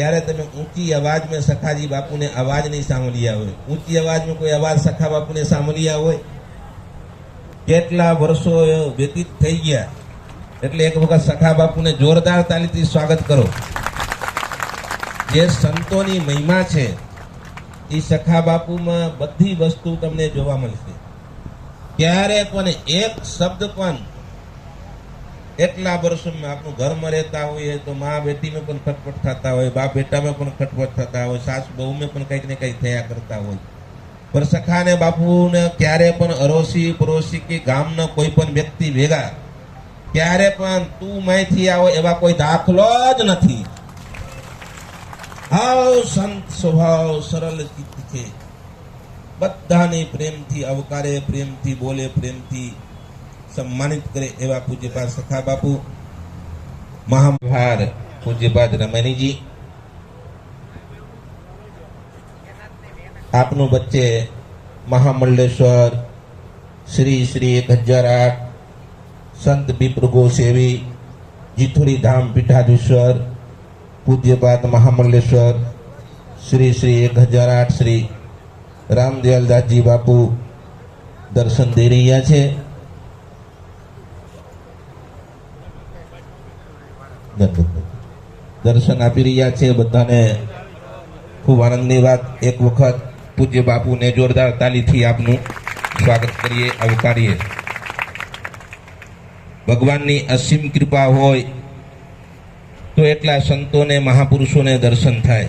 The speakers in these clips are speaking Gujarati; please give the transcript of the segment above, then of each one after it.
ત્યારે તમે ઊંચી અવાજ में સખાજી બાપુને અવાજ નહીં સાંભળ્યા હોય. ઊંચી અવાજમાં કોઈ અવાજ સખા બાપુને સાંભળ્યા હોય? કેટલા વર્ષો વ્યતીત થઈ ગયા? એટલે એક વખત સખા બાપુને જોરદાર તાલીથી સ્વાગત કરો. જે સંતોની મહિમા છે, એ સખા બાપુમાં બધી વસ્તુ તમને જોવા મળશે. ક્યારે પણ એક શબ્દ પણ એટલા વર્ષોમાં આપણું ઘરમાં રહેતા હોઈએ તો મા બેટીમાં પણ ખટપટ થતા હોય, બાપ બેટામાં પણ ખટપટ થતા હોય, સાસ બહુમાં પણ કંઈક ને કંઈક થયા કરતા હોય. પણ સખાને બાપુને ક્યારે પણ અરોસી પડોશી કે ગામના કોઈ પણ વ્યક્તિ ભેગા, ક્યારે પણ તું માહિતી આવો એવા કોઈ દાખલો જ નથી. હાવ સંત સ્વભાવ સરળ ચિત્ત છે. બધાને પ્રેમથી અવકારે પ્રેમથી, બોલે પ્રેમથી સન્માનિત કરે એવા પૂજ્યપાદ સખા બાપુ મહાભાર પૂજ્યપાદ રમણીજી. આપનું વચ્ચે મહામલ્લેશ્વર શ્રી શ્રી એક હજાર આઠ સંત બિપ્રગો સેવી જીથુરી ધામ પીઠાધીશ્વર, પૂજ્યપાદ મહામલ્લેશ્વર શ્રી શ્રી એક હજાર આઠ શ્રી રામદયાલદાસજી બાપુ દર્શન દઈ રહ્યા છે. દર્શન આપી રહ્યા છે બધાને. ખૂબ આનંદની વાત. એક વખત પૂજ્ય બાપુને જોરદાર તાલીથી આપનું સ્વાગત કરીએ, આવકારીએ. ભગવાનની અસીમ કૃપા હોય તો એટલા સંતોને, મહાપુરુષોને દર્શન થાય.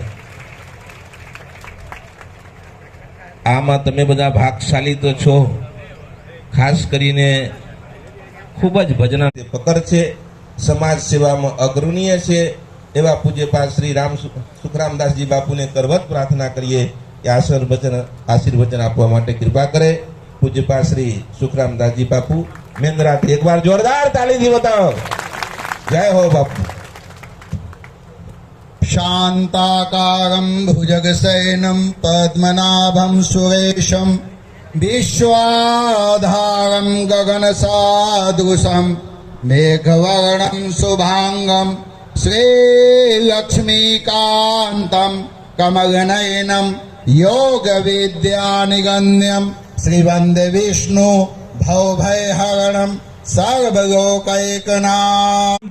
આમાં તમે બધા ભાગશાલી તો છો. ખાસ કરીને ખૂબ જ ભજના. પકડ છે. સમાજ સેવામાં અગ્રણીય છે એવા પૂજ્યપાદ શ્રી રામ સુ- સુખરામદાસજી બાપુને કરવત પ્રાર્થના કરીએ કે આશીર્વચન આશીર્વચન આપવા માટે કૃપા કરે પૂજ્યપાદ શ્રી સુખરામદાસજી બાપુ મેંદરાત એકવાર જોરદાર તાળીથી બતાવો જય હો બાપુ शान्ताकारं भुजगशयनं पद्मनाभं सुरेशं विश्वाधारं गगनसादृशं मेघवर्णं शुभाङ्गं श्रीलक्ष्मीकान्तं कमलनयनं योगविद्यानिगण्यं श्रीवन्दे विष्णु भवभयहरणं सर्वलोकैकनाम्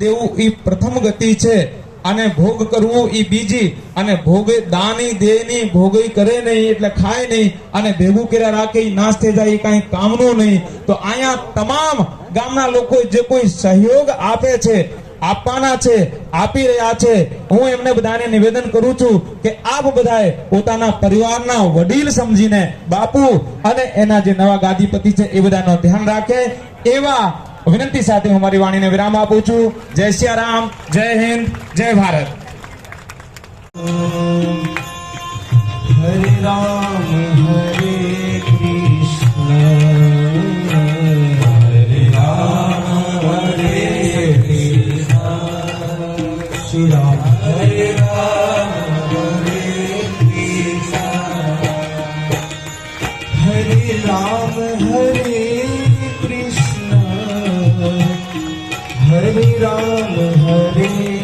દેવું એ પ્રથમ ગતિ છે અને ભોગ કરવું એ બીજી. અને ભોગે દાની દેની ભોગઈ કરે નહીં એટલે ખાય નહીં. અને ભેગું કર્યા રાખે એ થઈ જાય એ કાંઈ કામનું નહીં. તો અહીંયા તમામ ગામના લોકો જે કોઈ સહયોગ આપે છે, આપવાના છે, આપી રહ્યા છે, હું એમને બધાને નિવેદન કરું છું કે આપ બધાએ પોતાના પરિવારના વડીલ સમજીને બાપુ અને એના જે નવા ગાદીપતિ છે એ બધાનો ધ્યાન રાખે. એવા વિનંતી સાથે હું મારી વાણીને વિરામ આપું છું જય સિયા રામ જય હિન્દ જય ભારત હરે રામ હરે કૃષ્ણ હરે રામ राम हरे